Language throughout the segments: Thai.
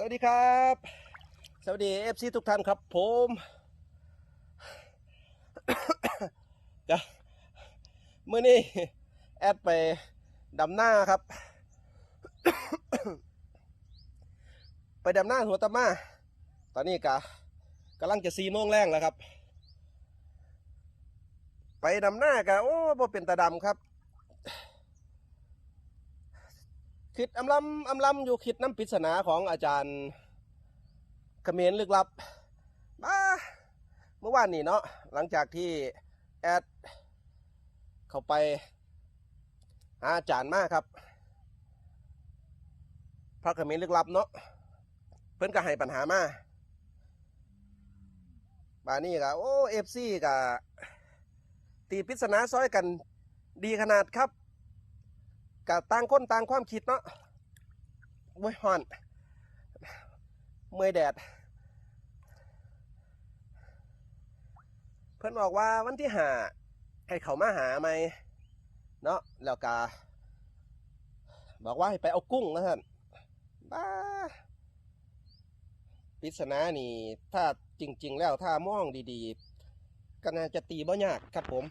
สวัสดีครับ สวัสดีเอฟซีทุกท่านครับ ผมจะเมื่อนี้แอดไปดำหน้าครับ ไปดำหน้าหัวตะมา ตอนนี้กะกำลังจะสี่โมงแรงแล้วครับ ไปดำหน้ากะโอ้บ่เป็นตาดำครับ คิดอำลำอำลำอยู่คิดน้ำปริศนาของอาจารย์เขมรลึกลับบ้าเมื่อวานนี้เนาะหลังจากที่แอดเข้าไปหาอาจารย์มากครับ พระเขมรลึกลับเนาะเพิ่นก็ให้ปัญหามาบานี้ก็โอ้เอฟซีก็ตีปริศนาซ้อยกันดีขนาดครับ กับต่างคนต่างความคิดเนาะโว้ยฮอน เมื่อยแดด เพิ่อนบอกว่าวันที่หาให้เขามาหาไหมเนาะแล้วก็บอกว่าให้ไปเอากุ้งนะท่านบ้าปิศนานี่ ถ้าจริง ๆ แล้วถ้ามองดีๆก็น่าจะตีบ่ยากครับผม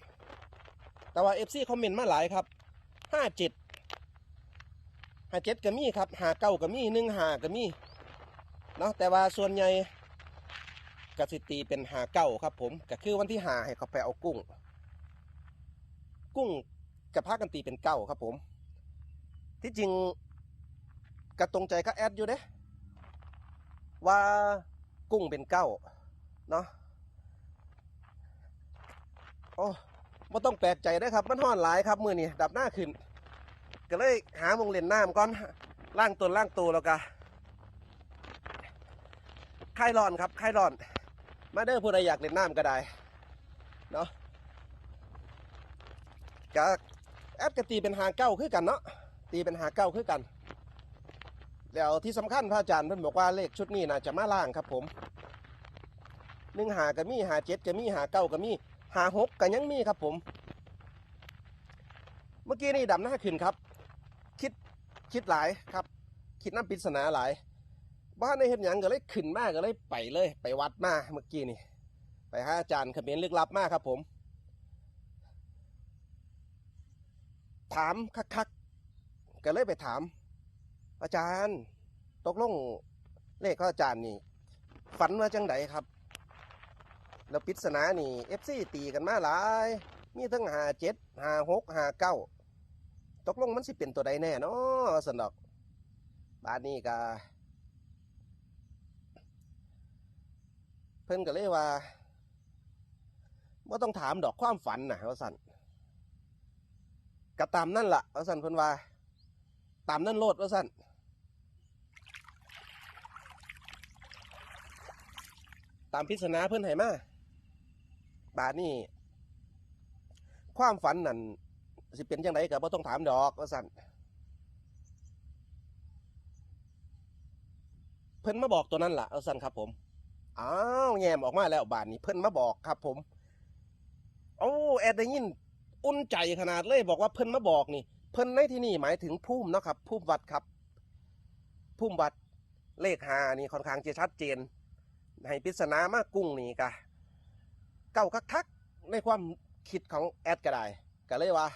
แต่ว่า FC คอมเมนต์มาหลายครับห้าเจ็ด หาเจ็ดก็มีครับหาเก้าก็มีหนึ่งหาก็มีเนาะแต่ว่าส่วนใหญ่กสิตีเป็นหาเก้าครับ ผมก็คือวันที่หาให้เขาไปเอากุ้ง กุ้งกับพากันตีเป็นเก้าครับ ผม ที่จริงกระตรงใจก็แอดอยู่เด้ว่ากุ้งเป็นเก้าเนาะโอ้ไม่ต้องแปลกใจได้ครับ มันห่อนหลายครับมือนี่ดับหน้าขึ้น ก็เลยหามงเล่นน้ำก่อนล่างตัวล่างตัวแล้วก็คลายร้อนครับคลายร้อน มาเด้อผู้ใดอยากเล่นน้ำก็ได้เนาะกะแอดกตีเป็นหางเก้าคือกันเนาะตีเป็นหางเก้าคือกัน แล้วที่สำคัญพระอาจารย์เพิ่นบอกว่าเลขชุดนี้น่าจะมาล่างครับผมหนึ่งหาก็มีหาเจ็ดก็มีหาเก้าก็มีหาหกก็ยังมีครับผม เมื่อกี้นี่ดำหน้าขึ้นครับ คิดหลายครับ คิดน้ำปริศนาหลายบ้านในเห็นหยังก็เลยขึ้นมากก็เลยไปเลย ไปวัดมาเมื่อกี้นี่ไปหาอาจารย์เขมรลึกลับมากครับผม ถามคักๆก็เลยไปถาม อาจารย์ตกลงเลขขออาจารย์นี่ฝันว่าจังไดครับ แล้วปริศนานี่เอฟซีตีกันมาหลาย มีทั้งหาเจ็ดหาหกหาเก้า ตกลงมันสิเป็นตัวใดแน่เนาะสนดอกบ้านนี้ก็เพิ่นก็เลยว่าว่าต้องถามดอกความฝันนะว่าสันก็ตามนั่นละว่าสันเพิ่นว่า ตามนั่นโลดว่าสันตามพิศนาเพิ่นให้มาบาดนี้ความฝันนั่น สิเป็นจังไดก็บ่ต้องถามดอกว่าสั่นเพิ่นมาบอกตัวนั้นล่ะว่าสั่นครับ ผมอ้าวแงมออกมาแล้วบานนี้เพิ่นมาบอกครับ ผมโอ้แอดได้ยินอุ่นใจขนาดเลยบอกว่าเพิ่นมาบอกนี่ เพิ่นในที่นี่หมายถึงภูมิเนาะครับภูมิวัดครับภูมิวัดเลขหานี่ค่อนข้างจะชัดเจนให้ปิศนามากกุ้งนี่กะเก้าคักๆในความคิดของแอดก็ได้ก็เลยว่า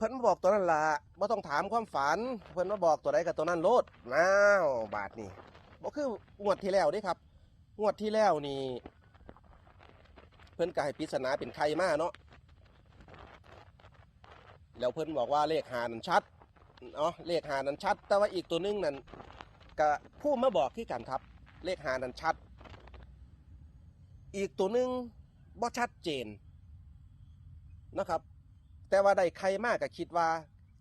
เพิ่นมาบอกตัวนั้นละบ่ต้องถามความฝัน เพิ่นมาบอกตัวใดกับตัวนั้นโลดน้าวบาทนี่บ่คืองวดที่แล้วเด้ครับ งวดที่แล้วนี่ เพิ่นก็ให้ปริศนาเป็นใครมาเนาะแล้วเพิ่นบอกว่าเลขหานั้นชัดเนาะเลขหานั้นชัด แต่ว่าอีกตัวนึงนั่นก็ผู้มาบอกที่กันครับ เลขหานั้นชัด อีกตัวนึงบ่ชัดเจนนะครับ แต่ว่าได้ใครมากก็คิดว่า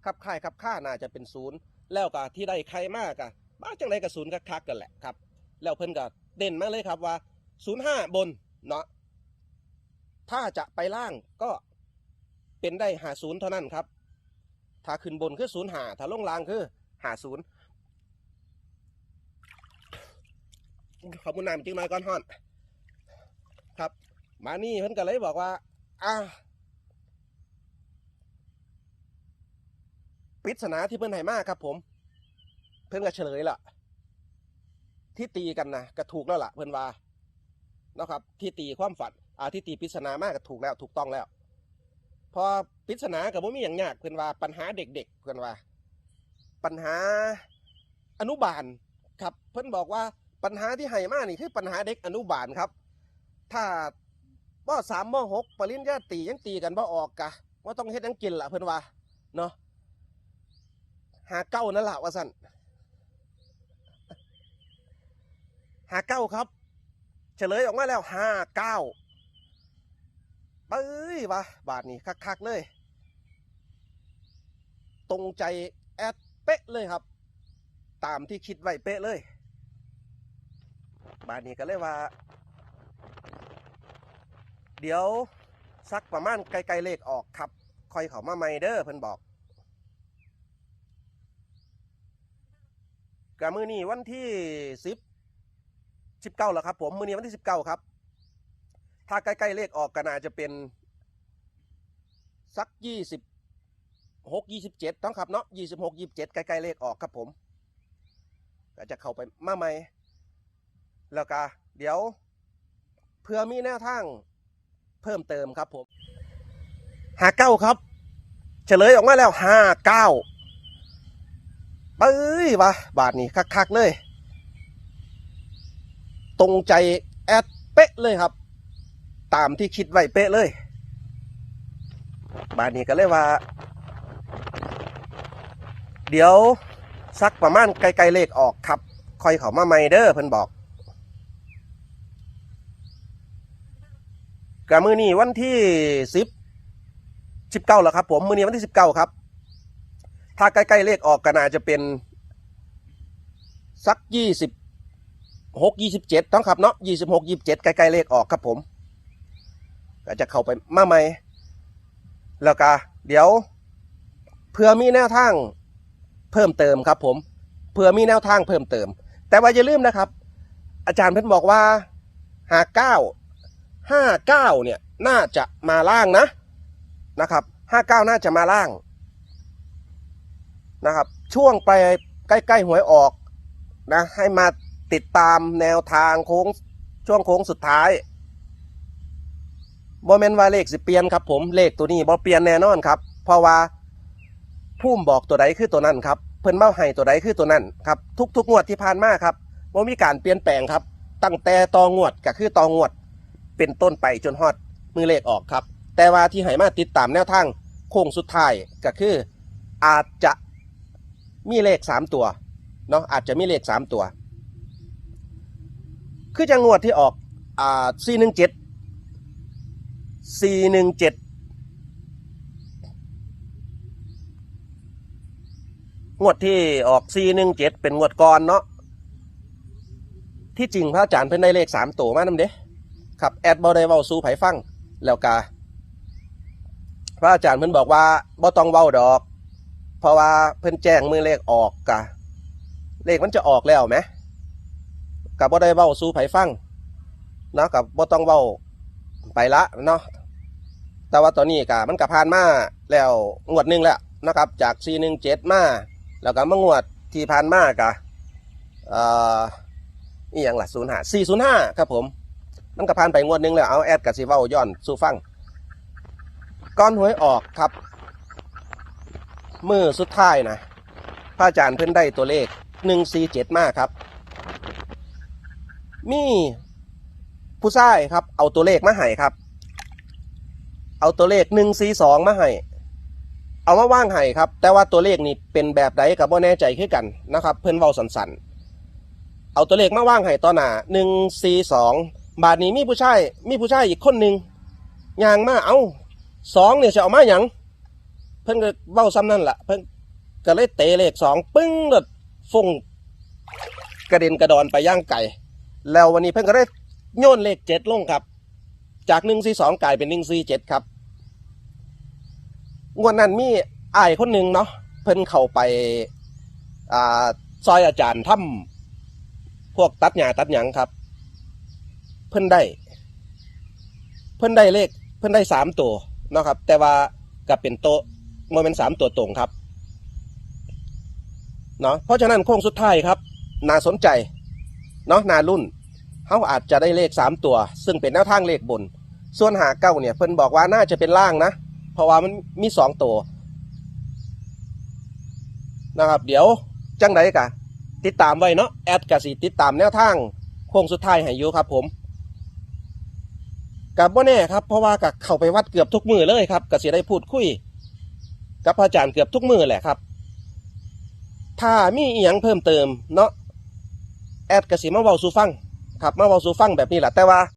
ขับค่ายขับค่าน่าจะเป็นศูนย์แล้วก็ที่ได้ใครมากก็บ้าจังไรกับศูนย์คักๆกันแหละครับ แล้วเพิ่นก็เด่นมากเลยครับว่าศูนย์ห้าบนเนาะถ้าจะไปล่างก็เป็นได้หาศูนย์เท่านั้นครับ ถ้าขึ้นบนคือศูนย์หาถ้าลงล่างคือหาศูนย์ขอบคุณนายจริงหน่อยก่อนฮอน ครับ มานี่เพิ่นก็เลยบอกว่า อ่า ปริศนาที่เพิ่อนให้มาครับ ผม เพิ่อนก็เฉลยละที่ตีกันนะก็ถูกแล้วล่ะ เพื่อนว่าเนาะครับ ที่ตีความฝันอ่าที่ตีปริศนามากก็ถูกแล้ว ถูกต้องแล้ว พอปริศนากับว่ามีอย่างยากเพื่อนว่าปัญหาเด็ก ๆ เพื่อนว่า ปัญหาอนุบาลครับ เพื่อนบอกว่าปัญหาที่ให้มากนี่คือปัญหาเด็กอนุบาลครับ ถ้าปสามมหกปริญญาตียังตีกันบ่ออกกะว่าต้องเฮ็ดยังกินล่ะเพื่อนว่าเนาะ หาเก้านั่นแหละว่าสันหาเก้าครับ เฉลยออกมาแล้วห้าเก้าเอ้ยวะบาทนี้คักๆเลย ตรงใจแอดเป๊ะเลยครับ ตามที่คิดไว้เป๊ะเลย บาทนี้ก็เลยว่า เดี๋ยวสักประมาณไกลๆเลขออกครับ คอยเขามาไมเดอร์เพิ่นบอก กะมือนี้วันที่สิบสิบเก้าแล้วครับ ผมมือนี้วันที่สิบเก้าครับ ถ้าใกล้ๆเลขออกก็น่าจะเป็น สักยี่สิบหกยี่สิบเจ็ดต้องครับเนาะยี่สิบหกยี่สิบเจ็ดใกล้ๆเลขออกครับผมก็จะเข้าไปมาใหม่แล้วก็เดี๋ยวเพื่อมีแนวทางเพิ่มเติมครับผมห้าเก้าครับ เฉลยออกมาแล้วห้าเก้า เอ้ยวะบาทนี้คักๆเลย ตรงใจแอดเป๊ะเลยครับ ตามที่คิดไว้เป๊ะเลย บานนี้ก็เลยว่า เดี๋ยวสักประมาณไกลๆเลขออกครับคอยเขามาไมเดอร์เพิ่นบอกกะมือนี้วันที่สิบสิบเก้าแล้วครับผมมือนี้วันที่สิบเก้าครับ ถ้าใกล้ๆเลขออกก็น่าจะเป็น สักยี่สิบหกยี่สิบเจ็ดต้องครับเนาะยี่สิบหกยี่สิบเจ็ดใกล้ๆเลขออกครับผม ก็จะเข้าไปมาใหม่ แล้วก็เดี๋ยวเพื่อมีแนวทางเพิ่มเติมครับผมเพื่อมีแนวทางเพิ่มเติม แต่ว่าอย่าลืมนะครับ อาจารย์เพิ่นบอกว่าหาเก้าห้าเก้าเนี่ยน่าจะมาล่างนะนะครับห้าเก้าน่าจะมาล่าง นะครับ ช่วงไปใกล้ๆหวยออกนะให้มาติดตามแนวทางโค้งช่วงโค้งสุดท้ายบอเมนว่าเลขสิเปลี่ยนครับผมเลขตัวนี้บอเปลี่ยนแน่นอนครับ เพราะว่าพุ่มบอกตัวใดคือตัวนั้นครับเพิ่นเมาให้ตัวใดคือตัวนั้นครับทุกๆงวดที่ผ่านมาครับว่ามีการเปลี่ยนแปลงครับ ตั้งแต่ตองวดก็คือตองวด เป็นต้นไปจนฮอดมือเลขออกครับ แต่ว่าที่ให้มาติดตามแนวทางโค้งสุดท้ายก็คือ อาจจะ มีเลขสามตัวเนาะอาจจะมีเลขสามตัว คือจะงวดที่ออกอ่าสี่หนึ่งเจ็ดสี่หนึ่งเจ็ดงวดที่ออกสี่หนึ่งเจ็ดเป็นงวดก่อนเนาะที่จริงพระอาจารย์เพิ่นได้เลขสามตัวมานำเด้ครับแอดบอได้เว้าสู้ไผฟังแล้วกาพระอาจารย์เพิ่นบอกว่าบ่ต้องเว้าดอก เพราะว่าเพิ่นแจ้งมือเลขออกกะ เลขมันจะออกแล้วไหมกับบ่ได้เว้าสู่ไผฟังเนาะกับบ่ต้องเว้าไปละเนาะแต่ว่าตอนนี้ก็มันก็ผ่านมาแล้วงวดหนึงแล้วนะครับ จาก417มาแล้วก็มางวดที่ผ่านมาก็เอ่ออีหยังล่ะ05 405ครับผมมันก็ผ่านไปงวดหนึงแล้วเอาแอดกับสิเว้าย้อนสู่ฟังก่อนหวยออกครับ มือสุดท้ายนะพระอาจารย์เพิ่นได้ตัวเลข147มาครับ มีผู้ชายครับ เอาตัวเลขมาให้ครับ เอาตัวเลขหนึ่งสี่สองมาให้เอามาว่างให้ครับ แต่ว่าตัวเลขนี่เป็นแบบใดกับว่าแน่ใจคือกันนะครับ เพื่อนเว้าสันสันเอาตัวเลขมาว่างให้ต่อหน้าหนึ่งสี่สองบาทนี้มีผู้ชายมีผู้ชายอีกคนหนึ่งยางมาเอาสองเนี่ยจะเอามาอย่าง เพิ่นก็เว้าซ้ำนั่นแหละเพิ่นก็เลยเตะเลขสองปึ้งเลยฟงกระเด็นกระดอนไปย่างไก่ แล้ววันนี้เพิ่นก็ได้โยนเลขเจ็ดลงครับ จากหนึ่งสี่สองกลายเป็นหนึ่งสี่เจ็ดครับงวดนั้นมีอายคนหนึ่งเนาะเพิ่นเข้าไปอ่าซอยอาจารย์ถ้ำพวกตัดหญ้าตัดหยังครับ เพิ่นได้ เพิ่นได้เลข เพิ่นได้สามตัวเนาะครับ แต่ว่าก็เป็นโตะ มันเป็นสามตัวตรงครับเนาะเพราะฉะนั้นโค้งสุดท้ายครับน่าสนใจเนาะนารุ่นเขาอาจจะได้เลขสามตัว ซึ่งเป็นแนวทางเลขบน ส่วนหาเก้าเนี่ยเพิ่นบอกว่าน่าจะเป็นล่างนะ เพราะว่ามันมีสองตัวนะครับเดี๋ยวจังไดกะ ติดตามไว้เนาะแอดกสิติดตามแนวทางโค้งสุดท้ายให้ยูครับผมกับว่าแน่ครับ เพราะว่ากับเข้าไปวัดเกือบทุกมือเลยครับกสิได้พูดคุย กับพระอาจารย์เกือบทุกมือแหละครับ ถ้ามีอีหยังเพิ่มเติมเนาะแอดกระสีมาเว้าสู่ฟังครับมาเว้าสู่ฟังแบบนี้แหละแต่ว่า